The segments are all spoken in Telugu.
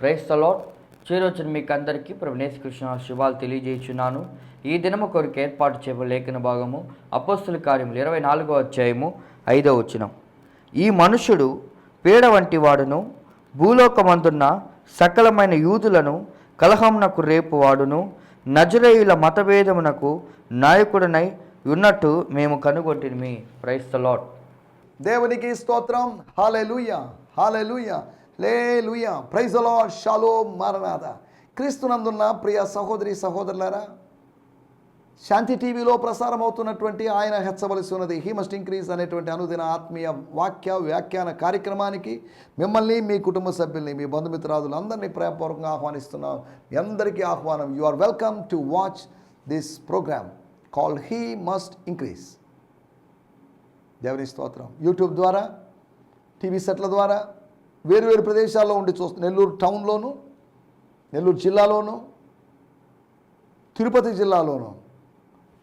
క్రైస్తలో చేరొచ్చిన మీకు అందరికీ ప్రభునేశ్ కృష్ణ శుభాలు తెలియజేయుచున్నాను. ఈ దినము కొరకు ఏర్పాటు చేయబడిన లేఖన భాగము అపోస్తుల కార్యములు ఇరవై నాలుగో అధ్యాయము ఐదో వచనం. ఈ మనుషుడు పీడ వంటి వాడును భూలోకమందున్న సకలమైన యూదులను కలహమునకు రేపు వాడును నజరేయుల మతభేదమునకు నాయకుడనై ఉన్నట్టు మేము కనుగొంటిమి. ప్రైస్తలాట్ దేవునికి స్తోత్రం. హాలెలూయ లే లూయ ప్రైజ్ లార్డ్ షాలో మారనాథ క్రీస్తునందున్న ప్రియ సహోదరి సహోదరులారా శాంతి టీవీలో ప్రసారం అవుతున్నటువంటి ఆయన హెచ్చవలసి ఉన్నది. హీ మస్ట్ ఇంక్రీజ్ అనేటువంటి అనుదిన ఆత్మీయ వాక్య వ్యాఖ్యాన కార్యక్రమానికి మిమ్మల్ని మీ కుటుంబ సభ్యుల్ని మీ బంధుమిత్రాదులు అందరినీ ప్రేమపూర్వకంగా ఆహ్వానిస్తున్నాం. మీ అందరికీ ఆహ్వానం. You are welcome to watch this program call he must increase దేవుని స్తోత్రం. యూట్యూబ్ ద్వారా టీవీ సెట్ల ద్వారా వేరు వేరు ప్రదేశాల్లో ఉండి చూస్తు నెల్లూరు టౌన్లోను నెల్లూరు జిల్లాలోను తిరుపతి జిల్లాలోను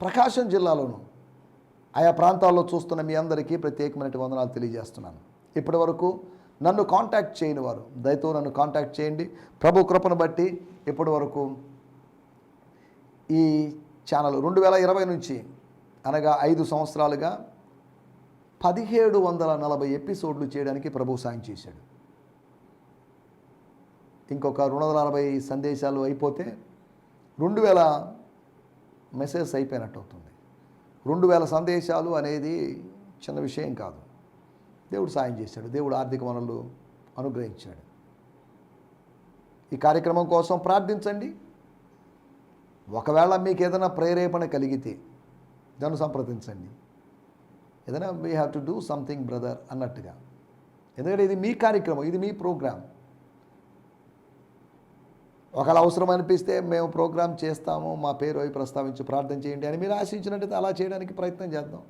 ప్రకాశం జిల్లాలోను ఆయా ప్రాంతాల్లో చూస్తున్న మీ అందరికీ ప్రత్యేకమైన వందనాలు తెలియజేస్తున్నాను. ఇప్పటి వరకు నన్ను కాంటాక్ట్ చేయని వారు దయతో నన్ను కాంటాక్ట్ చేయండి. ప్రభు కృపను బట్టి ఇప్పటి వరకు ఈ ఛానల్ రెండు వేల ఇరవై నుంచి అనగా ఐదు సంవత్సరాలుగా పదిహేడు వందల నలభై ఎపిసోడ్లు చేయడానికి ప్రభు సాయం చేశాడు. ఇంకొక రెండు వందల అరవై సందేశాలు అయిపోతే రెండు వేల మెసేజ్ అయిపోయినట్టు అవుతుంది. రెండు వేల సందేశాలు అనేది చిన్న విషయం కాదు. దేవుడు సాయం చేశాడు. దేవుడు ఆర్థిక వనరులు అనుగ్రహించాడు. ఈ కార్యక్రమం కోసం ప్రార్థించండి. ఒకవేళ మీకు ఏదైనా ప్రేరేపణ కలిగితే దాన్ని సంప్రదించండి. ఏదైనా we have to do something brother అన్నట్టుగా. ఎందుకంటే ఇది మీ కార్యక్రమం ఇది మీ ప్రోగ్రామ్ ఒకవేళ అవసరం అనిపిస్తే మేము ప్రోగ్రామ్ చేస్తాము మా పేరు అవి ప్రస్తావించి ప్రార్థన చేయండి అని మీరు ఆశించినట్టయితే అలా చేయడానికి ప్రయత్నం చేద్దాం.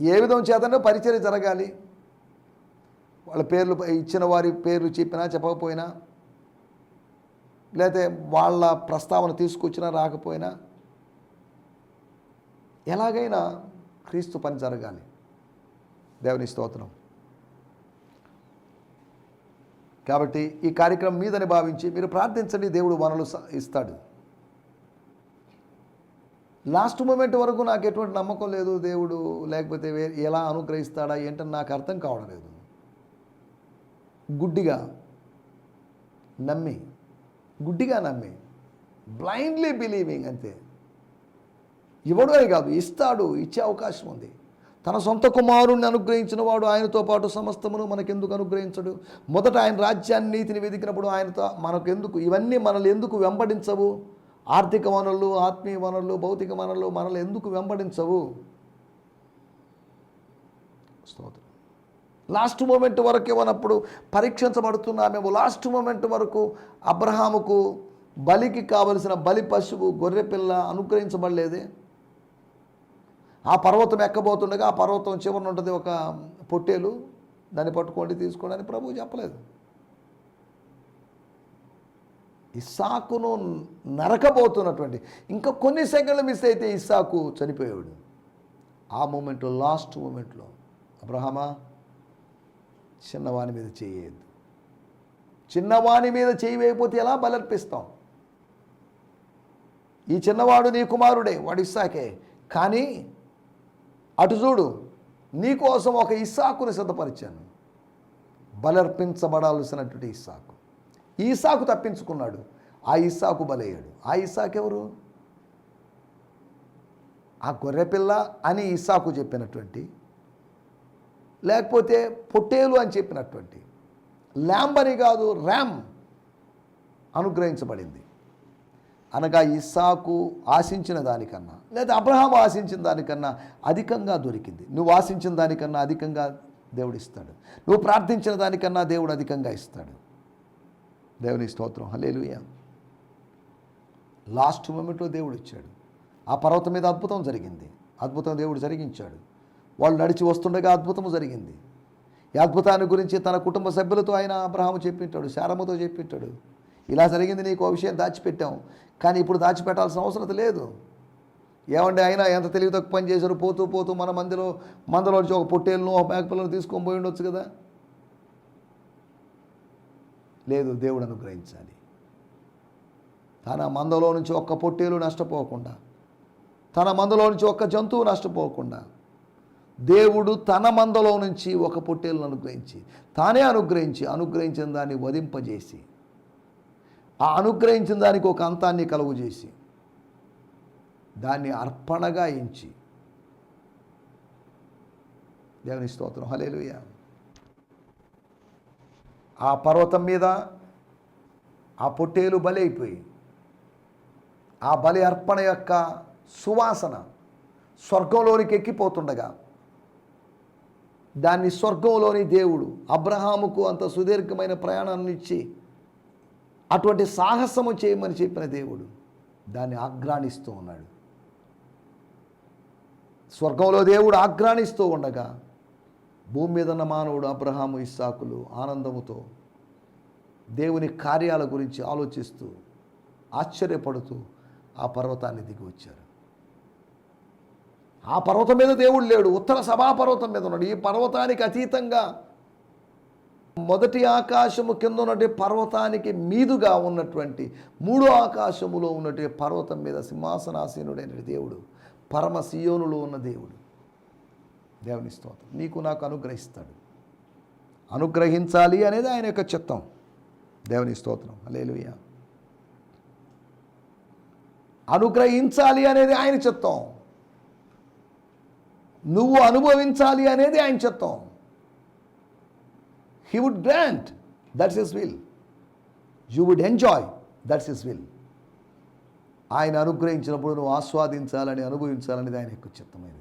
ఏ విధం చేతనో పరిచయం జరగాలి. వాళ్ళ పేర్లు ఇచ్చిన వారి పేర్లు చెప్పినా చెప్పకపోయినా లేకపోతే వాళ్ళ ప్రస్తావన తీసుకొచ్చినా రాకపోయినా ఎలాగైనా క్రీస్తు పని జరగాలి. దేవుని స్తోత్రం. కాబట్టి ఈ కార్యక్రమం మీదని భావించి మీరు ప్రార్థించండి దేవుడు వనలు ఇస్తాడు. లాస్ట్ మూమెంట్ వరకు నాకు ఎటువంటి నమ్మకం లేదు దేవుడు లేకపోతే ఎలా అనుగ్రహిస్తాడా ఏంటని నాకు అర్థం కావడం లేదు. గుడ్డిగా నమ్మి గుడ్డిగా నమ్మి బ్లైండ్లీ బిలీవింగ్ అంతే. ఇవ్వడమే కాదు ఇస్తాడు ఇచ్చే అవకాశం ఉంది. తన సొంత కుమారుణ్ణి అనుగ్రహించిన వాడు ఆయనతో పాటు సమస్తమును మనకెందుకు అనుగ్రహించడు? మొదట ఆయన రాజ్యాన్ని నీతిని వెతికినప్పుడు ఆయనతో మనకెందుకు? ఇవన్నీ మనల్ని ఎందుకు వెంబడించవు? ఆర్థిక వనరులు ఆత్మీయ వనరులు భౌతిక వనరులు మనల్ని ఎందుకు వెంబడించవు? స్తోత్రం. లాస్ట్ మూమెంట్ వరకు ఇవ్వనప్పుడు పరీక్షించబడుతున్నామేమో. లాస్ట్ మూమెంట్ వరకు అబ్రహాముకు బలికి కావలసిన బలి పశువు గొర్రెపిల్ల అనుగ్రహించబడలేదే? ఆ పర్వతం ఎక్కబోతుండగా ఆ పర్వతం చివరన ఉంటుంది ఒక పొట్టేలు. దాన్ని పట్టుకోండి తీసుకోండి ప్రభువు చెప్పలేదు. ఇస్సాకును నరకబోతున్నటువంటి ఇంకా కొన్ని సెకండ్లు మిస్ అయితే ఇస్సాకు చనిపోయాడు ఆ మూమెంట్లో లాస్ట్ మూమెంట్లో అబ్రహమా చిన్నవాని మీద చేయలేదు చిన్నవాని మీద చేయి వేయకపోతే ఎలా బలర్పిస్తాం? ఈ చిన్నవాడు నీ కుమారుడే వాడు ఇస్సాకే. కానీ అటు చూడు నీకోసం ఒక ఇస్సాకుని సిద్ధపరిచాను. బలర్పించబడాల్సినటువంటి ఇస్సాకు. ఈసాకు తప్పించుకున్నాడు. ఆ ఇస్సాకు బలయ్యాడు. ఆ ఇస్సాకు ఎవరు? ఆ గొర్రెపిల్ల అని ఇస్సాకు చెప్పినటువంటి లేకపోతే పొట్టేలు అని చెప్పినటువంటి ల్యాంబ్ అని కాదు ర్యామ్ అనుగ్రహించబడింది. అనగా ఇస్సాకు ఆశించిన దానికన్నా లేదా అబ్రహాం ఆశించిన దానికన్నా అధికంగా దొరికింది. నువ్వు ఆశించిన దానికన్నా అధికంగా దేవుడు ఇస్తాడు. నువ్వు ప్రార్థించిన దానికన్నా దేవుడు అధికంగా ఇస్తాడు. దేవుని స్తోత్రం. హలేలుయ లాస్ట్ మూమెంట్లో దేవుడు ఇచ్చాడు. ఆ పర్వతం మీద అద్భుతం జరిగింది. అద్భుతం దేవుడు జరిగించాడు. వాళ్ళు నడిచి వస్తుండగా అద్భుతం జరిగింది. ఈ అద్భుతాన్ని గురించి తన కుటుంబ సభ్యులతో ఆయన అబ్రహాము చెప్పింటాడు శారమ్మతో చెప్పింటాడు. ఇలా జరిగింది నీకు విషయం దాచిపెట్టాం కానీ ఇప్పుడు దాచిపెట్టాల్సిన అవసరం లేదు. ఏమంటే అయినా ఎంత తెలివి తక్కువ పని చేశారు? పోతూ పోతూ మన మందిలో మందలో ఒక పొట్టేలను ఒక మేకపిల్లను తీసుకొని పోయి ఉండొచ్చు కదా? లేదు దేవుడు అనుగ్రహించాలి. తన మందలో నుంచి ఒక్క పొట్టేలు నష్టపోకుండా తన మందలో నుంచి ఒక్క జంతువు నష్టపోకుండా దేవుడు తన మందలో నుంచి ఒక పొట్టేలను అనుగ్రహించి తానే అనుగ్రహించి అనుగ్రహించిన దాన్ని వధింపజేసి ఆ అనుగ్రహించిన దానికి ఒక అంతాన్ని కలుగు చేసి దాన్ని అర్పణగా ఎంచి. దేవుని స్తోత్రం. హలేలుయ ఆ పర్వతం మీద ఆ పొట్టేలు బలి అయిపోయి ఆ బలి అర్పణ యొక్క సువాసన స్వర్గంలోనికి ఎక్కిపోతుండగా దాన్ని స్వర్గంలోని దేవుడు అబ్రహాముకు అంత సుదీర్ఘమైన ప్రయాణాన్ని ఇచ్చి అటువంటి సాహసము చేయమని చెప్పిన దేవుడు దాన్ని ఆగ్రాణిస్తూ ఉన్నాడు. స్వర్గంలో దేవుడు ఆగ్రాణిస్తూ ఉండగా భూమి మీద ఉన్న మానవుడు అబ్రహాము ఇస్సాకులు ఆనందముతో దేవుని కార్యాల గురించి ఆలోచిస్తూ ఆశ్చర్యపడుతూ ఆ పర్వతాన్ని దిగి వచ్చారు. ఆ పర్వతం మీద దేవుడు లేడు. ఉత్తర సభా పర్వతం మీద ఉన్నాడు. ఈ పర్వతానికి అతీతంగా మొదటి ఆకాశము కింద ఉన్నటువంటి పర్వతానికి మీదుగా ఉన్నటువంటి మూడో ఆకాశములో ఉన్నటువంటి పర్వతం మీద సింహాసనాసీనుడైన దేవుడు పరమ సియోనులో ఉన్న దేవుడు. దేవుని స్తోత్రం. నీకు నాకు అనుగ్రహిస్తాడు. అనుగ్రహించాలి అనేది ఆయన యొక్క చిత్తం. దేవుని స్తోత్రం. అలేలుయ అనుగ్రహించాలి అనేది ఆయన చిత్తం. నువ్వు అనుభవించాలి అనేది ఆయన చిత్తం. He would grant that's his will you would enjoy that's his will ఆయన అనుగ్రహించినప్పుడు నువ్వు ఆస్వాదించాలని అనుభవించాలనేది ఆయన ఎక్కువ చిత్తమైనది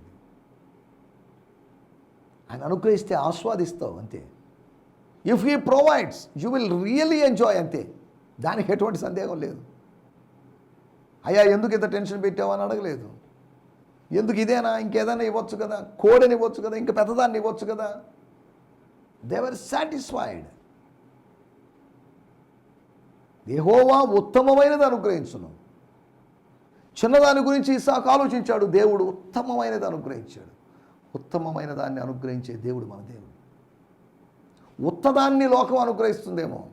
ఆయన అనుగ్రహిస్తే ఆస్వాదిస్తావు అంతే. If he provides you will really enjoy అంతే. దానికి ఎటువంటి సందేహం లేదు. అయ్యా ఎందుకు ఇంత టెన్షన్ పెట్టావు అని అడగలేదు. ఎందుకు ఇదేనా ఇంకేదైనా ఇవ్వచ్చు కదా కోడని ఇవ్వచ్చు కదా ఇంకా పెద్దదాన్ని ఇవ్వచ్చు కదా. దేవర్ సాటిస్ఫైడ్ దేహోవా ఉత్తమమైనది అనుగ్రహించును. చిన్నదాని గురించి ఇసాకు ఆలోచించాడు దేవుడు ఉత్తమమైనది అనుగ్రహించాడు. ఉత్తమమైన దాన్ని అనుగ్రహించే దేవుడు మన దేవుడు. ఉత్తదాన్ని లోకం అనుగ్రహిస్తుందేమో.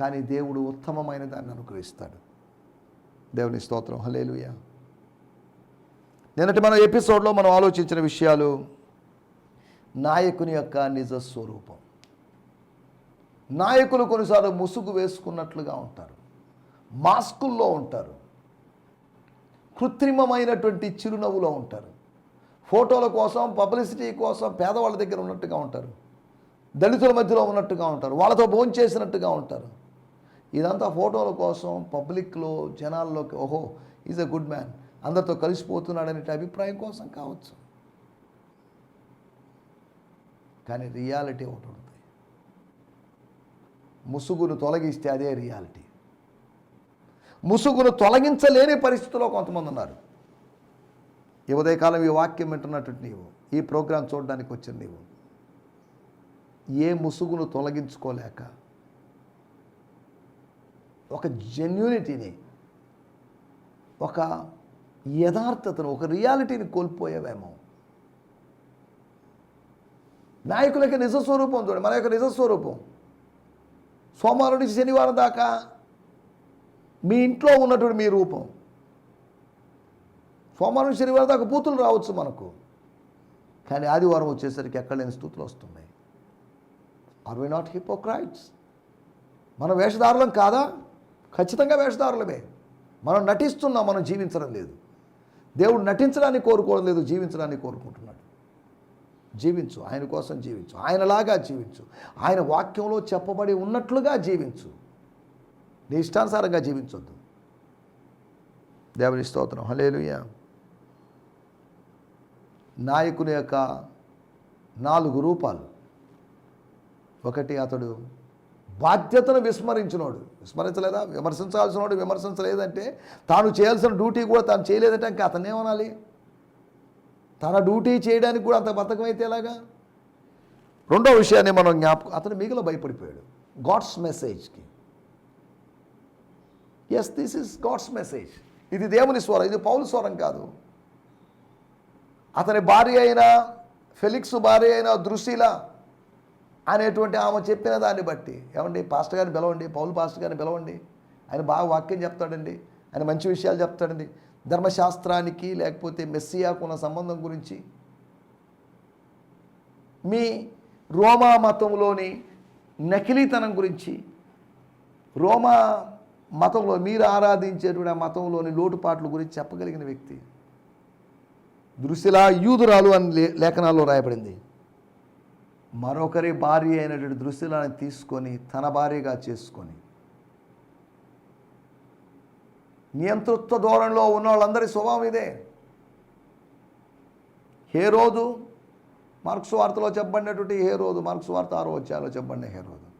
కానీ దేవుడు ఉత్తమమైన దాన్ని అనుగ్రహిస్తాడు. దేవుని స్తోత్రం. హలేలుయ నిన్నటి మన ఎపిసోడ్లో మనం ఆలోచించిన విషయాలు నాయకుని యొక్క నిజ స్వరూపం. నాయకులు కొన్నిసార్లు ముసుగు వేసుకున్నట్లుగా ఉంటారు. మాస్కుల్లో ఉంటారు. కృత్రిమమైనటువంటి చిరునవ్వులో ఉంటారు. ఫోటోల కోసం పబ్లిసిటీ కోసం పేదవాళ్ళ దగ్గర ఉన్నట్టుగా ఉంటారు. దళితుల మధ్యలో ఉన్నట్టుగా ఉంటారు. వాళ్ళతో భోంచేసినట్టుగా ఉంటారు. ఇదంతా ఫోటోల కోసం పబ్లిక్లో జనాల్లోకి ఓహో ఈజ్ అ గుడ్ మ్యాన్. అందరితో కలిసిపోతున్నాడనే అభిప్రాయం కోసం కావచ్చు. కానీ రియాలిటీ ఒకటి ఉంటుంది. ముసుగును తొలగిస్తే అదే రియాలిటీ. ముసుగును తొలగించలేని పరిస్థితిలో కొంతమంది ఉన్నారు. ఈ ఉదయకాలం ఈ వాక్యం వింటున్నటువంటి నీవు ఈ ప్రోగ్రాం చూడడానికి వచ్చిన నీవు ఏ ముసుగును తొలగించుకోలేక ఒక జెన్యూనిటీని ఒక యథార్థతను ఒక రియాలిటీని కోల్పోయావేమో. నాయకుల యొక్క నిజ స్వరూపం చూడండి. మన యొక్క నిజ స్వరూపం సోమవారం నుంచి శనివారం దాకా మీ ఇంట్లో ఉన్నటువంటి మీ రూపం. సోమవారం నుంచి శనివారం దాకా బూతులు రావచ్చు మనకు. కానీ ఆదివారం వచ్చేసరికి ఎక్కడ లేని స్థూతులు వస్తున్నాయి. ఆర్ వి నాట్ హిపోక్రైట్స్ మన వేషధారులం కాదా? ఖచ్చితంగా వేషధారులమే. మనం నటిస్తున్నాం మనం జీవించడం లేదు. దేవుడు నటించడానికి కోరుకోవడం లేదు జీవించడానికి కోరుకుంటున్నాడు. జీవించు. ఆయన కోసం జీవించు. ఆయనలాగా జీవించు. ఆయన వాక్యంలో చెప్పబడి ఉన్నట్లుగా జీవించు. నీ ఇష్టానుసారంగా జీవించొద్దు. దేవుని స్తోత్రం. హలేలుయ నాయకుని యొక్క నాలుగు రూపాలు. ఒకటి అతడు బాధ్యతను విస్మరించినోడు. విస్మరించలేదా? విమర్శించాల్సినోడు విమర్శించలేదంటే తాను చేయాల్సిన డ్యూటీ కూడా తాను చేయలేదంటే ఇంకా అతను ఏమనాలి? తన డ్యూటీ చేయడానికి కూడా అంత బద్ధకం అయితే ఎలాగా? రెండో విషయాన్ని మనం జ్ఞాపకం అతను మిగిలిన భయపడిపోయాడు. God's మెసేజ్కి yes this is God's message ఇది దేవుని స్వరం ఇది పౌలు స్వరం కాదు. అతని భార్య అయిన ఫెలిక్స్ భార్య అయిన దృశీల అనేటువంటి ఆమె చెప్పిన దాన్ని బట్టి ఏమండి పాస్టర్ గారిని పిలవండి పౌలు పాస్టర్ గారిని పిలవండి. ఆయన బాగా వాక్యం చెప్తాడండి ఆయన మంచి విషయాలు చెప్తాడండి. ధర్మశాస్త్రానికి లేకపోతే మెస్సియాకు ఉన్న సంబంధం గురించి. మీ రోమా మతంలోని నకిలీతనం గురించి. రోమా మతంలో మీరు ఆరాధించేటువంటి ఆ మతంలోని లోటుపాట్ల గురించి చెప్పగలిగిన వ్యక్తి. దృశ్యలా యూదురాలు అని లేఖనాల్లో రాయబడింది. మరొకరి భార్య అయినటువంటి దృశ్యలను తీసుకొని తన భార్యగా చేసుకొని నియంతృత్వ ధోరణిలో ఉన్న వాళ్ళందరి స్వభావం ఇదే. హే రోజు మార్క్స్ వార్తలో చెప్పబడినటువంటి హే రోజు మార్క్స్ వార్త ఆరో వచ్చాలో చెప్పండి హే రోజు.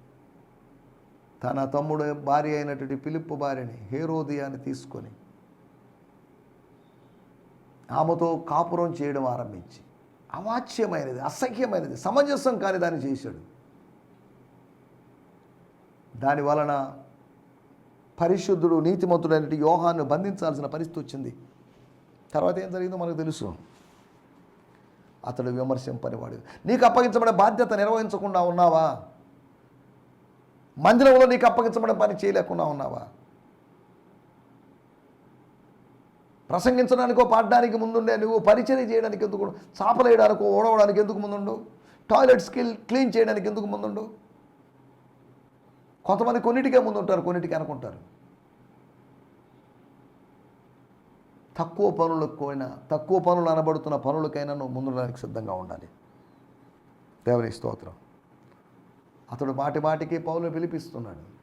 తన తమ్ముడు భార్య అయినటువంటి పిలుపు భార్యని హేరోదియాని తీసుకొని ఆమెతో కాపురం చేయడం ఆరంభించి. అవాచ్యమైనది అసహ్యమైనది సమంజసం కాని దాన్ని చేశాడు. దాని వలన పరిశుద్ధుడు నీతిమంతుడైనటువంటి యోహాన్ని బంధించాల్సిన పరిస్థితి వచ్చింది. తర్వాత ఏం జరిగిందో మనకు తెలుసు. అతడు విమర్శింపనివాడు. నీకు అప్పగించబడే బాధ్యత నిర్వహించకుండా ఉన్నావా? మందిరంలో నీకు అప్పగించబడే పని చేయలేకుండా ఉన్నావా? ప్రసంగించడానికో పాడడానికి ముందుండే నువ్వు పరిచయం చేయడానికి ఎందుకు చాపలేయడానికో ఓడవడానికి ఎందుకు ముందుండు? టాయిలెట్ స్కిల్ క్లీన్ చేయడానికి ఎందుకు ముందుండు? కొంతమంది కొన్నిటికే ముందు ఉంటారు కొన్నిటికి అనుకుంటారు తక్కువ పనులకు అయినా తక్కువ పనులు అనబడుతున్న పనులకైనా నువ్వు ముందుండడానికి సిద్ధంగా ఉండాలి. దేవుని స్తోత్రం. అతడు మాటి మాటికి పౌలు పిలిపిస్తున్నాడు.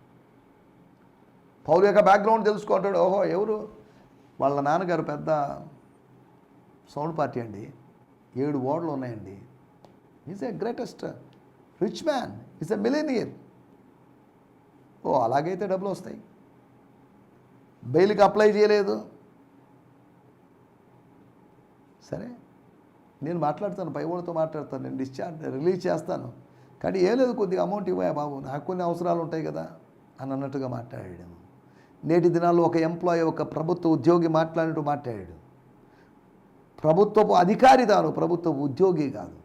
పౌలు యొక్క బ్యాక్గ్రౌండ్ తెలుసుకుంటాడు ఓహో ఎవరు? వాళ్ళ నాన్నగారు పెద్ద సౌండ్ పార్టీ అండి. ఏడు ఓడలు ఉన్నాయండి. Is a greatest rich man is a millionaire ఓ అలాగైతే డబ్బులు వస్తాయి బెయిల్కి అప్లై చేయలేదు. సరే నేను మాట్లాడతాను పైవాళ్ళతో మాట్లాడతాను నేను డిశ్చార్జ్ రిలీజ్ చేస్తాను. కానీ ఏం లేదు కొద్దిగా అమౌంట్ ఇవ్వయా బాబు నాకు కొన్ని అవసరాలు ఉంటాయి కదా అని అన్నట్టుగా మాట్లాడాడు. నేటి దినాల్లో ఒక ఎంప్లాయీ ఒక ప్రభుత్వ ఉద్యోగి మాట్లాడినట్టు మాట్లాడాడు. ప్రభుత్వపు అధికారి తాను ప్రభుత్వ ఉద్యోగి కాదు.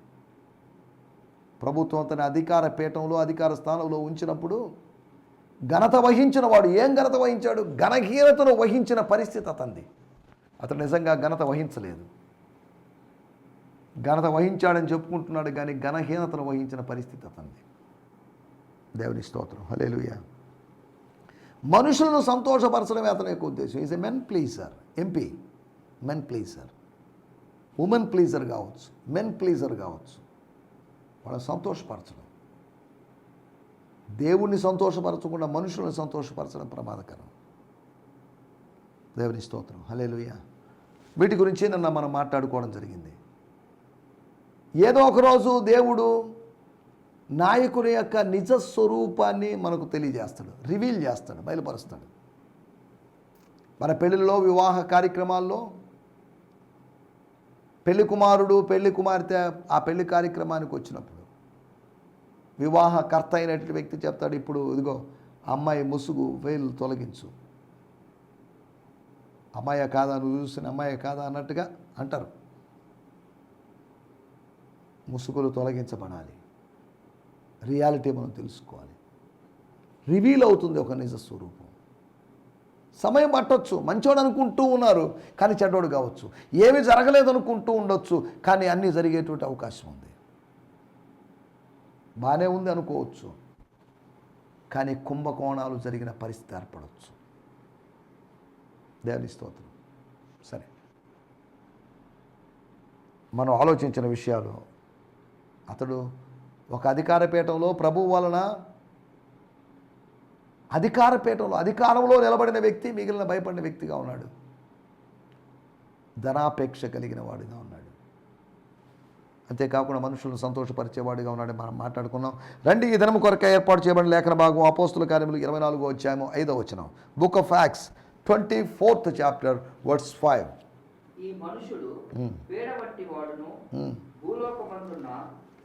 ప్రభుత్వం తన అధికార పీఠంలో అధికార స్థానంలో ఉంచినప్పుడు ఘనత వహించిన వాడు ఏం ఘనత వహించాడు? ఘనహీనతను వహించిన పరిస్థితి అతంది అతను నిజంగా ఘనత వహించలేదు. ఘనత వహించాడని చెప్పుకుంటున్నాడు కానీ ఘనహీనతను వహించిన పరిస్థితి అతంది దేవుని స్తోత్రం. హలేలుయ మనుషులను సంతోషపరచడమే అతని యొక్క ఉద్దేశం. Is a men pleaser MP men pleaser women pleaser కావచ్చు. మెన్ ప్లీజర్ కావచ్చు. వాళ్ళని సంతోషపరచడం. దేవుణ్ణి సంతోషపరచకుండా మనుషులను సంతోషపరచడం ప్రమాదకరం. దేవుని స్తోత్రం. హలేలుయ వీటి గురించి నిన్న మనం మాట్లాడుకోవడం జరిగింది. ఏదో ఒకరోజు దేవుడు నాయకుని యొక్క నిజ స్వరూపాన్ని మనకు తెలియజేస్తాడు రివీల్ చేస్తాడు బయలుపరుస్తాడు. మన పెళ్ళిళ్ళలో వివాహ కార్యక్రమాల్లో పెళ్ళి కుమారుడు పెళ్ళి కుమార్తె ఆ పెళ్ళి కార్యక్రమానికి వచ్చినప్పుడు వివాహకర్త అయినటువంటి వ్యక్తి చెప్తాడు ఇప్పుడు ఇదిగో అమ్మాయి ముసుగు వేలు తొలగించు. అమ్మాయి కాదా? నువ్వు చూసిన అమ్మాయి కాదా? అన్నట్టుగా అంటారు. ముసుగులు తొలగించబడాలి. రియాలిటీ మనం తెలుసుకోవాలి. రివీల్ అవుతుంది ఒక నిజ స్వరూపం. సమయం పట్టొచ్చు మంచోడు అనుకుంటూ ఉన్నారు కానీ చెడ్డోడు కావచ్చు. ఏమీ జరగలేదు అనుకుంటూ ఉండొచ్చు కానీ అన్నీ జరిగేటువంటి అవకాశం ఉంది. బాగానే ఉంది అనుకోవచ్చు. కానీ కుంభకోణాలు జరిగిన పరిస్థితి ఏర్పడవచ్చు దేవుని స్తోత్రం. సరే. మనం ఆలోచించిన విషయాలు అతడు ఒక అధికార పీఠంలో ప్రభువు వలన అధికార పీఠంలో అధికారంలో నిలబడిన వ్యక్తి మిగిలిన భయపడిన వ్యక్తిగా ఉన్నాడు. ధనాపేక్ష కలిగిన వాడిగా ఉన్నాడు. అంతేకాకుండా మనుషులను సంతోషపరిచేవాడిగా ఉన్నాడు మనం మాట్లాడుకున్నాం. రండి ఈ దినం కొరక ఏర్పాటు చేయబడిన లేఖన భాగం అపోస్తుల కార్యములు ఇరవై నాలుగో వచ్చాము ఐదో వచ్చినాం book of fax twenty fourth chapter words five ఈ మనుషుడు పేడబట్టి వాడును భూలోకమందున్న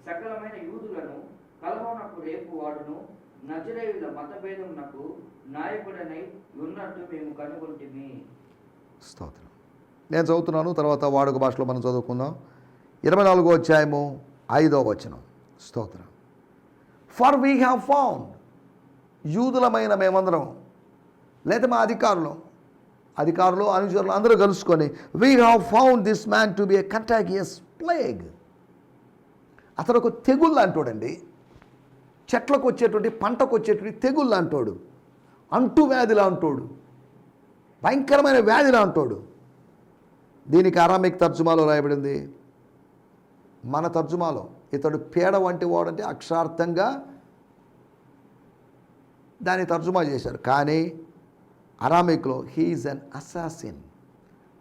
సకలమైన యూదులను కలహమునకు రేపు వాడును నజరేయుల మతభేదమునకు నాయకుడనై ఉన్నట్టు మేము కనుగొంటిమి. స్తోత్రం. నేను చదువుతున్నాను తర్వాత వాడుక భాషలో మనం చదువుకుందాం. ఇరవై నాలుగో అధ్యాయము ఐదో వచనం. స్తోత్రం. ఫర్ వీ హ్యావ్ ఫౌండ్ యూదులమైన మేమందరం లేదా మా అధికారులు అధికారులు అనుచరులు అందరూ కలుసుకొని we have found this man to be a contagious plague అతడు ఒక తెగుళ్ళు అంటాడండి చెట్లకు వచ్చేటువంటి పంటకు వచ్చేటువంటి తెగుళ్ళు అంటాడు అంటు వ్యాధిలా అంటాడు భయంకరమైన వ్యాధిలా అంటాడు దీనికి అరామిక్ తర్జుమాలో రాయబడింది. మన తర్జుమాలో ఇతడు పేడ వంటి వాడంటే అక్షరార్థంగా దాన్ని తర్జుమా చేశారు కానీ అరామిక్లో హీఈస్ అన్ అసాసిన్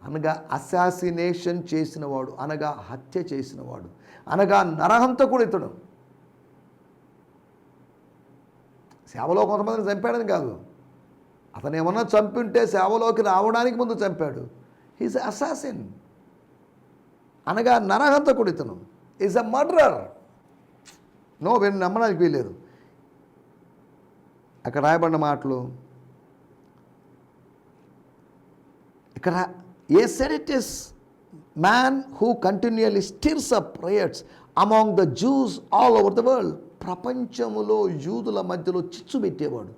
అనగా అసాసినేషన్ చేసినవాడు అనగా హత్య చేసినవాడు అనగా నరహంతకుడు ఇతడు. సేవలో కొంతమందిని చంపాడని కాదు. అతను ఏమన్నా చంపింటే సేవలోకి రావడానికి ముందు చంపాడు. హీస్ అసాసిన్ అనగా నరహంతకుడు ఇతను. ఈజ్ అ మర్డరర్ నో వీరిని నమ్మడానికి వీలేదు అక్కడ రాయబడిన మాటలు? ఇక్కడ a said it is man who continually stirs up prayers among the Jews all over the world ప్రపంచములో యూదుల మధ్యలో చిచ్చు పెట్టేవాడు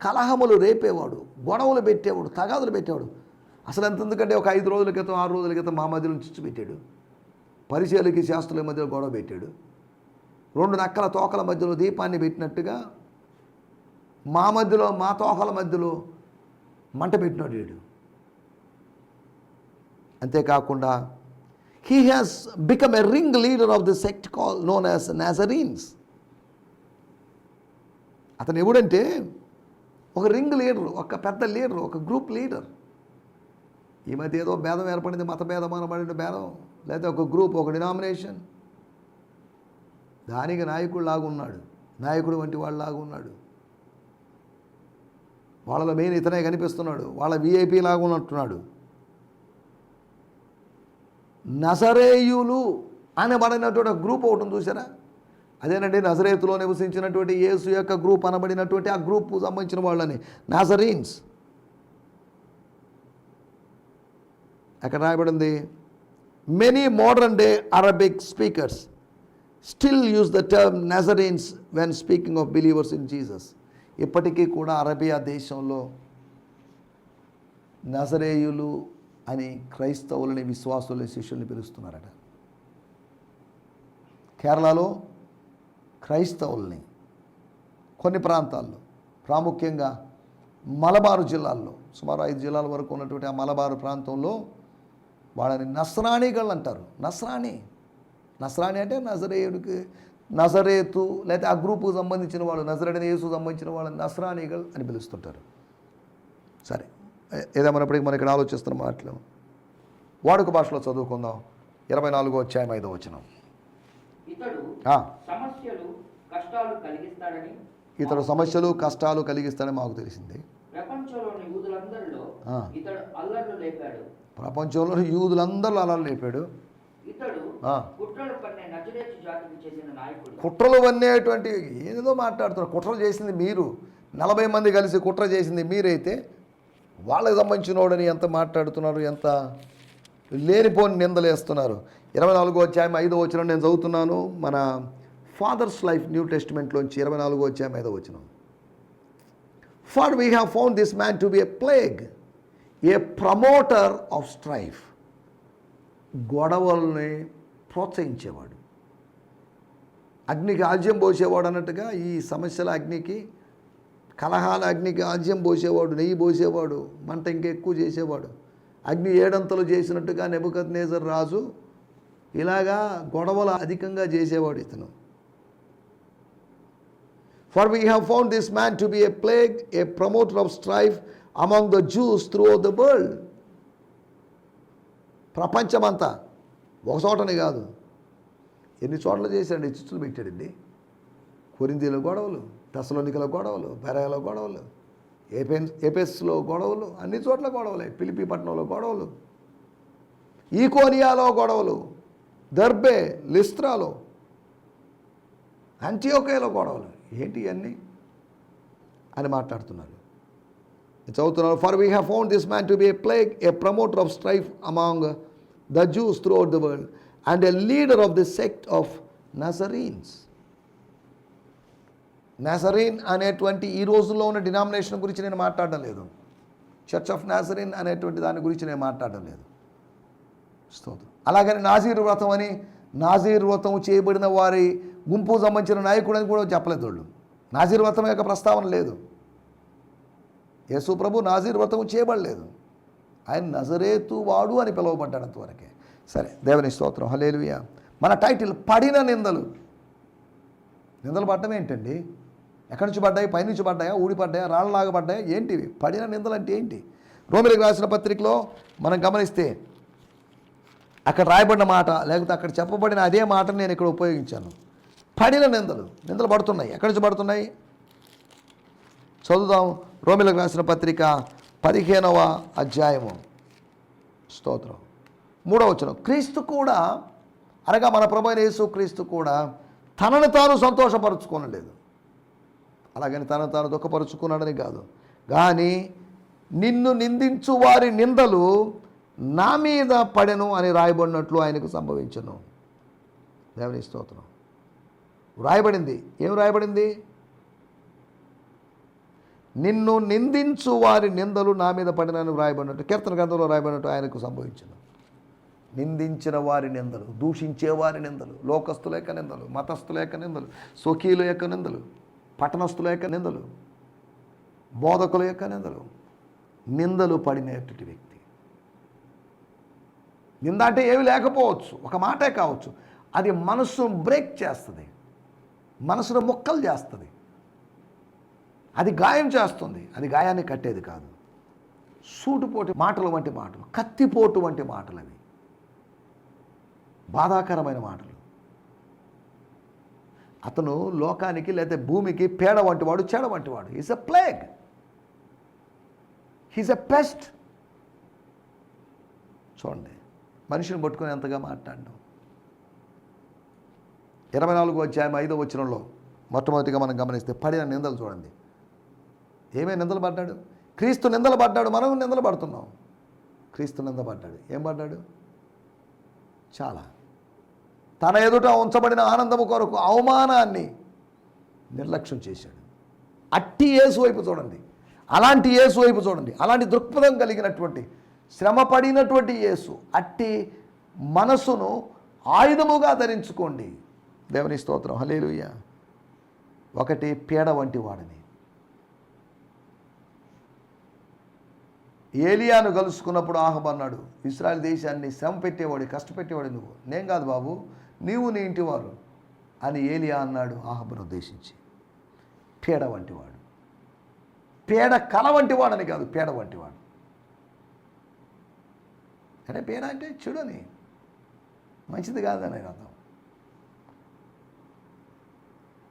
కలహములు రేపేవాడు గొడవలు పెట్టేవాడు తగాదులు పెట్టేవాడు. అసలు ఎంత ఎందుకంటే ఒక ఐదు రోజుల క్రితం ఆరు రోజుల క్రితం మా మధ్యలో చిచ్చు పెట్టాడు. పరిచయలకి శాస్త్రుల మధ్యలో గొడవ పెట్టాడు. రెండు నక్కల తోకల మధ్యలో దీపాన్ని పెట్టినట్టుగా మా మధ్యలో మా తోకల మధ్యలో మంట పెట్టినాడు వీడు అంతేకాకుండా he has become a ring leader of the sect call known as Nazarenes అతను ఎవడంటే ఒక రింగ్ లీడర్ ఒక పెద్ద లీడర్ ఒక గ్రూప్ లీడర్ ఈ మధ్య ఏదో భేదం ఏర్పడింది మత భేదం అనబడిన భేదం. లేదా ఒక గ్రూప్ ఒక డినామినేషన్. దానికి నాయకుడు లాగా ఉన్నాడు నాయకుడు వంటి వాడు లాగా ఉన్నాడు వాళ్ళలో మెయిన్ ఇతనే కనిపిస్తున్నాడు. వాళ్ళ విఐపి లాగా ఉన్నట్టున్నాడు అనబడినటువంటి ఒక గ్రూప్ ఒకటి ఉంది చూసారా అదేనండి నజరేతులో నివసించినటువంటి యేసు యొక్క గ్రూప్ అనబడినటువంటి ఆ గ్రూప్ సంబంధించిన వాళ్ళని. నాజరీన్స్. అక్కడ రాయబడింది? Many modern day Arabic speakers still use the term Nazarenes when speaking of believers in Jesus ఇప్పటికీ కూడా అరబియా దేశంలో నజరేయులు అని క్రైస్తవులని విశ్వాసులని శిష్యుల్ని పిలుస్తున్నారట. కేరళలో క్రైస్తవుల్ని కొన్ని ప్రాంతాల్లో ప్రాముఖ్యంగా మలబారు జిల్లాల్లో సుమారు ఐదు జిల్లాల వరకు ఉన్నటువంటి ఆ మలబారు ప్రాంతంలో వాళ్ళని నస్రాణీగళ్ళు అంటారు. నస్రాణి. నస్రాణి అంటే నజరేయుడికి నజరేతు లేకపోతే ఆ గ్రూప్కు సంబంధించిన వాళ్ళు నజరడిన యేసు సంబంధించిన వాళ్ళని నస్రాణీగల్ అని పిలుస్తుంటారు. సరే. ఏదేమైనప్పటికీ మనం ఇక్కడ ఆలోచిస్తున్న మాటలు. వాడుక భాషలో చదువుకుందాం. ఇరవై నాలుగో అధ్యాయం ఐదో వచ్చిన ఇతడు సమస్యలు కష్టాలు కలిగిస్తాడని మాకు తెలిసింది. ప్రపంచంలోని ప్రపంచంలో యూదులందరూ అలా లేపాడు. కుట్రలు వన్నేటువంటి ఏదో మాట్లాడుతున్నారు. కుట్రలు చేసింది మీరు. నలభై మంది కలిసి కుట్ర చేసింది మీరైతే. వాళ్ళకి సంబంధించిన వాడని ఎంత మాట్లాడుతున్నారు ఎంత లేనిపోని నిందలేస్తున్నారు. ఇరవై నాలుగో అధ్యాయం ఐదో వచ్చిన నేను చదువుతున్నాను. మన ఫాదర్స్ లైఫ్ న్యూ టెస్ట్మెంట్లోంచి ఇరవై నాలుగో అధ్యాయం ఐదో వచ్చిన for we have found this man to be a plague. A promoter of strife గొడవల్ని ప్రోత్సహించేవాడు. అగ్నికి ఆజ్యం పోసేవాడు అన్నట్టుగా ఈ సమస్యల అగ్నికి కలహాల అగ్నికి ఆజ్యం పోసేవాడు నెయ్యి పోసేవాడు మంట ఇంకా ఎక్కువ చేసేవాడు. అగ్ని ఏడంతలు చేసినట్టుగా నెబుకత్ నేజర్ రాజు ఇలాగా గొడవలు అధికంగా చేసేవాడు ఇతను. For we have found this man to be a plague a promoter of strife among the Jews through the world ప్రపంచమంతా. ఒక చోటనే కాదు. ఎన్ని చోట్ల చేశాడు చిచ్చులు పెట్టాడండి. కొరిందీల గొడవలు దశలోనికల గొడవలు బెరాయల గొడవలు ఏపెన్ ఏపెస్లో గొడవలు అన్ని చోట్ల గొడవలే. పిలిపిపట్నంలో గొడవలు. ఈకోనియాలో గొడవలు. దర్బే లిస్త్రాలో. అంత్యోకేలో గొడవలు. ఏంటి ఇవన్నీ? అని మాట్లాడుతున్నారు. చదువుతున్నారు for we have found this man to be a plague a promoter of strife among the Jews through the world and a leader of the sect of Nazarenes Nazarene అనేటువంటి ఈ రోజుల్లో ఉన్న డినామినేషన్ గురించి నేను మాట్లాడడం లేదు. చర్చ్ ఆఫ్ నాసరీన్ అనేటువంటి దాని గురించి నేను మాట్లాడడం లేదు. స్తోత్రం. అలాగని నాజీర్ వ్రతం అని నాజీర్ వ్రతం చేయబడిన వారి గుంపు సంబంధించిన నాయకుడు అని కూడా చెప్పలేదు వాళ్ళు. నాజీర్ వ్రతం యొక్క ప్రస్తావన లేదు. యేసు ప్రభు నాజీర్ వ్రతం చేయబడలేదు. ఆయన నజరేతు వాడు అని పిలువబడ్డాడు అంతవరకే. సరే దేవుని స్తోత్రం. హలేలుయ మన టైటిల్ పడిన నిందలు. నిందలు పడ్డం ఏంటండి? ఎక్కడి నుంచి పడ్డాయి? పైనుంచి పడ్డాయా? ఊడి పడ్డాయా? రాళ్ళలాగా పడ్డాయా? ఏంటివి? పడిన నిందలు అంటే ఏంటి? రోమిలకు రాసిన పత్రికలో మనం గమనిస్తే అక్కడ రాయబడిన మాట లేకపోతే అక్కడ చెప్పబడిన అదే మాటను నేను ఇక్కడ ఉపయోగించాను. పడిన నిందలు. నిందలు పడుతున్నాయి. ఎక్కడి నుంచి పడుతున్నాయి? చదువుదాం. రోమిలకు రాసిన పత్రిక పదిహేనవ అధ్యాయము. స్తోత్రం. మూడవ వచనం. క్రీస్తు కూడా అనగా మన ప్రభు యేసు క్రీస్తు కూడా తనను తాను సంతోషపరుచుకోనలేదు. అలాగని తనను తాను దుఃఖపరుచుకున్నాడని కాదు. కానీ నిన్ను నిందించు వారి నిందలు నా మీద పడెను అని రాయబడినట్లు ఆయనకు సంభవించను. దేవుని స్తోత్రం. రాయబడింది. ఏం రాయబడింది? నిన్ను నిందించు వారి నిందలు నా మీద పడినని వ్రాయబడినట్టు కీర్తన గ్రంథంలో రాయబడినట్టు ఆయనకు సంభవించింది. నిందించిన వారి నిందలు దూషించే వారి నిందలు లోకస్తుల యొక్క నిందలు మతస్థుల యొక్క నిందలు స్వకీయుల యొక్క నిందలు పట్టణస్థుల యొక్క నిందలు బోధకుల యొక్క నిందలు నిందలు పడినటువంటి వ్యక్తి. నింద అంటే ఏమి లేకపోవచ్చు ఒక మాటే కావచ్చు. అది మనసును బ్రేక్ చేస్తుంది మనసును ముక్కలు చేస్తుంది. అది గాయం చేస్తుంది. అది గాయాన్ని కట్టేది కాదు. సూటుపోటు మాటలు వంటి మాటలు కత్తిపోటు వంటి మాటలు అవి. బాధాకరమైన మాటలు. అతను లోకానికి లేదా భూమికి పేడ వంటివాడు చెడ వంటివాడు is a plague he's a pest చూడండి. మనిషిని పట్టుకొని ఎంతగా మాట్లాడడం ఇరవై నాలుగు అధ్యాయం ఐదో వచనంలో మొట్టమొదటిగా మనం గమనిస్తే పడిన నిందలు చూడండి. ఏమే నిందలు పడ్డాడు క్రీస్తు నిందలు పడ్డాడు మనం నిందలు పడుతున్నాం క్రీస్తు నింద పడ్డాడు ఏం పడ్డాడు? చాలా. తన ఎదుట ఉంచబడిన ఆనందము కొరకు అవమానాన్ని నిర్లక్ష్యం చేశాడు. అట్టి యేసు వైపు చూడండి. అలాంటి యేసు వైపు చూడండి. అలాంటి దృక్పథం కలిగినటువంటి శ్రమ పడినటువంటి యేసు అట్టి మనసును ఆయుధముగా ధరించుకోండి. దేవుని స్తోత్రం. హలేలుయ్య ఒకటి పీడ వంటి వాడిని. ఏలియాను కలుసుకున్నప్పుడు ఆహబ్ అన్నాడు ఇస్రాయల్ దేశాన్ని శ్రమ పెట్టేవాడు కష్టపెట్టేవాడు నువ్వు. నేను కాదు బాబు నీవు నీ ఇంటివారు అని ఏలియా అన్నాడు ఆహబను ఉద్దేశించి. పేడ వంటివాడు. పేడ కల వంటివాడని కాదు పేడ వంటివాడు. అంటే పేడ అంటే చెడుని. మంచిది కాదని అర్థం.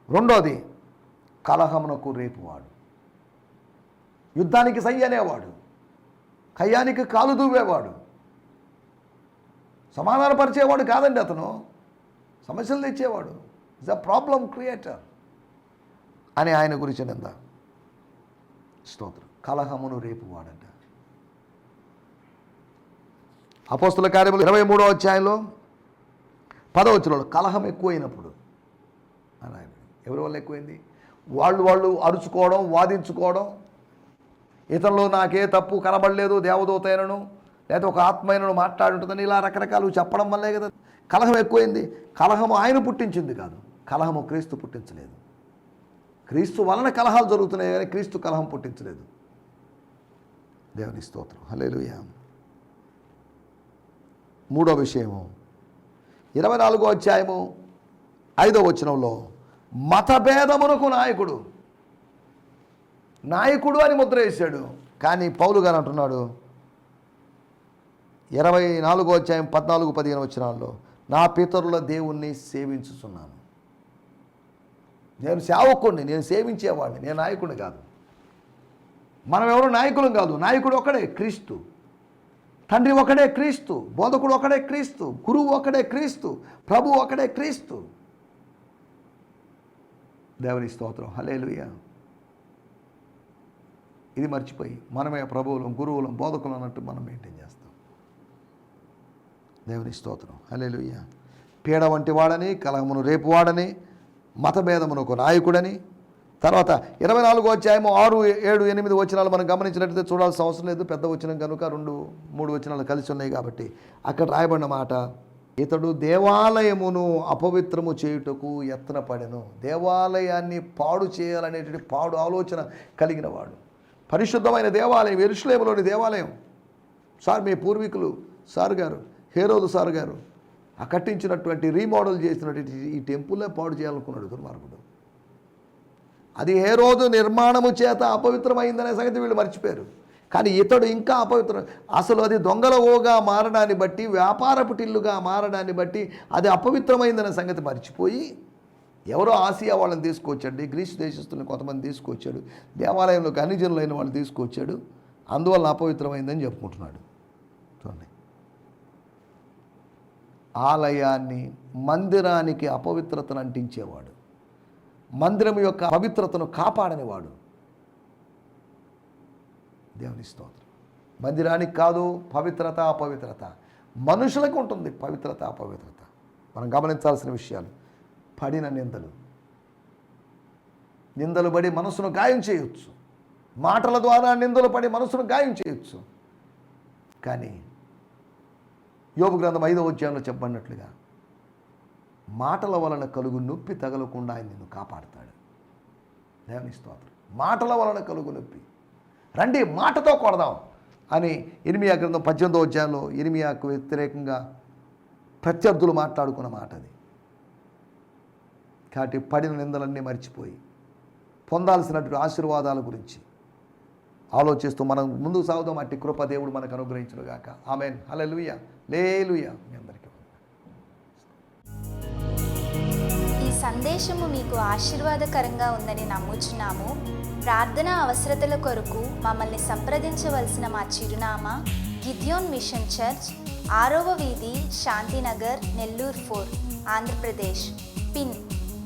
రెండోది కలహమునకు రేపువాడు. యుద్ధానికి సై అనేవాడు. కయ్యానికి కాలు దూవేవాడు. సమాధానపరిచేవాడు కాదండి అతను. సమస్యలు తెచ్చేవాడు. ఇస్ అ ప్రాబ్లం క్రియేటర్ అని ఆయన గురించి నింద. స్తోత్రం. కలహమును రేపువాడంట. అపోస్తుల కార్యములు ఇరవై మూడో అధ్యాయంలో పదవచ్చులో కలహం ఎక్కువైనప్పుడు అని ఆయన ఎవరి వల్ల ఎక్కువైంది? వాళ్ళు వాళ్ళు అరుచుకోవడం వాదించుకోవడం ఇతరులు నాకే తప్పు కనబడలేదు దేవదూతైనను లేదా ఒక ఆత్మైనను మాట్లాడుంటుందని ఇలా రకరకాలు చెప్పడం వల్లే కదా. కలహం ఎక్కువైంది. కలహము ఆయన పుట్టించింది కాదు. కలహము క్రీస్తు పుట్టించలేదు. క్రీస్తు వలన కలహాలు జరుగుతున్నాయి కానీ క్రీస్తు కలహం పుట్టించలేదు. దేవుని స్తోత్రం. హల్లెలూయా. మూడో విషయము. ఇరవై నాలుగో అధ్యాయము ఐదో వచనంలో మతభేదమునకు నాయకుడు. నాయకుడు అని ముద్ర వేశాడు. కానీ పౌలు గారు అంటున్నాడు ఇరవై నాలుగో అధ్యాయం పద్నాలుగు పదిహేను వచ్చినాల్లో నా పితరుల దేవుణ్ణి సేవించుతున్నాను నేను సేవకుడిని నేను సేవించేవాడిని నేను నాయకుడిని కాదు. మనం ఎవరు? నాయకులం కాదు. నాయకుడు ఒకడే క్రీస్తు. తండ్రి ఒకడే క్రీస్తు. బోధకుడు ఒకడే క్రీస్తు. గురువు ఒకడే క్రీస్తు. ప్రభు ఒకడే క్రీస్తు. దేవుని స్తోత్రం. హలేలుయ్యా ఇది మర్చిపోయి మనమే ప్రభువులం గురువులం బోధకులం అన్నట్టు మనం మెయింటైన్ చేస్తాం. దేవుని స్తోత్రం. హలేలుయ్య పీడ వంటి వాడని కలహమును మతభేదమును ఒక నాయకుడని తర్వాత ఇరవై నాలుగు అధ్యాయము ఆరు ఏడు ఎనిమిది వచనాలు మనం గమనించినట్లయితే చూడాల్సిన అవసరం లేదు. పెద్ద వచనం కనుక రెండు మూడు వచనాలు కలిసి ఉన్నాయి కాబట్టి అక్కడ రాయబడిన మాట ఇతడు దేవాలయమును అపవిత్రము చేయుటకు యత్నపడెను. దేవాలయాన్ని పాడు చేయాలనేటువంటి పాడు ఆలోచన కలిగిన వాడు. పరిశుద్ధమైన దేవాలయం ఎరుషులేములోని దేవాలయం. సార్ మీ పూర్వీకులు సార్ గారు హేరోదు సార్ గారు ఆ కట్టించినటువంటి రీమోడల్ చేసినటువంటి ఈ టెంపుల్లో పాడు చేయాలనుకున్నాడు దుర్మార్గుడు. అది ఏ రోజు నిర్మాణము చేత అపవిత్రమైందనే సంగతి వీళ్ళు మర్చిపోయారు. కానీ ఇతడు ఇంకా అపవిత్రం అసలు అది దొంగల ఓగా మారడాన్ని బట్టి వ్యాపారపు టిల్లుగా మారడాన్ని బట్టి అది అపవిత్రమైందనే సంగతి మర్చిపోయి ఎవరో ఆసియా వాళ్ళని తీసుకొచ్చాడు గ్రీసు దేశస్తులను కొంతమంది తీసుకొచ్చాడు దేవాలయంలోకి అన్నిజనులైన వాళ్ళని తీసుకొచ్చాడు అందువల్ల అపవిత్రమైందని చెప్పుకుంటున్నాడు. చూడండి. ఆలయాన్ని మందిరానికి అపవిత్రతను అంటించేవాడు. మందిరం యొక్క పవిత్రతను కాపాడనివాడు. దేవుని స్తోత్రం. మందిరానికి కాదు పవిత్రత అపవిత్రత. మనుషులకు ఉంటుంది పవిత్రత అపవిత్రత. మనం గమనించాల్సిన విషయాలు. పడిన నిందలు. నిందలు పడి మనసును గాయం చేయొచ్చు. మాటల ద్వారా నిందలు పడి మనసును గాయం చేయొచ్చు. కానీ యోగ గ్రంథం ఐదవ అధ్యాయంలో చెప్పబడినట్లుగా మాటల వలన కలుగు నొప్పి తగలకుండా ఆయన నిన్ను కాపాడుతాడు. దేవుని స్తోత్రం. మాటల వలన కలుగు నొప్పి. రండి మాటతో కొడదాం అని ఇరిమియా గ్రంథం పద్దెనిమిదో అధ్యాయంలో ఇరిమియాకు వ్యతిరేకంగా ప్రత్యర్థులు మాట్లాడుకున్న మాట అది కాబట్టి పడిన నిందలన్నీ మర్చిపోయి పొందాల్సినటువంటి ఆశీర్వాదాల గురించి ఆలోచిస్తూ మనం ముందుకు సాగుదాం. అట్టి కృప దేవుడు మనకు అనుగ్రహించును గాక ఆమెన్. హల్లెలూయా. లేలుయా. మీ అందరికీ ఈ సందేశము మీకు ఆశీర్వాదకరంగా ఉందని నమ్ముచున్నాము. ప్రార్థన అవసరతల కొరకు మమ్మల్ని సంప్రదించవలసిన మా చిరునామా గిద్యోన్ మిషన్ చర్చ్ ఆరవ వీధి శాంతినగర్ నెల్లూరు ఫోర్ ఆంధ్రప్రదేశ్. పిన్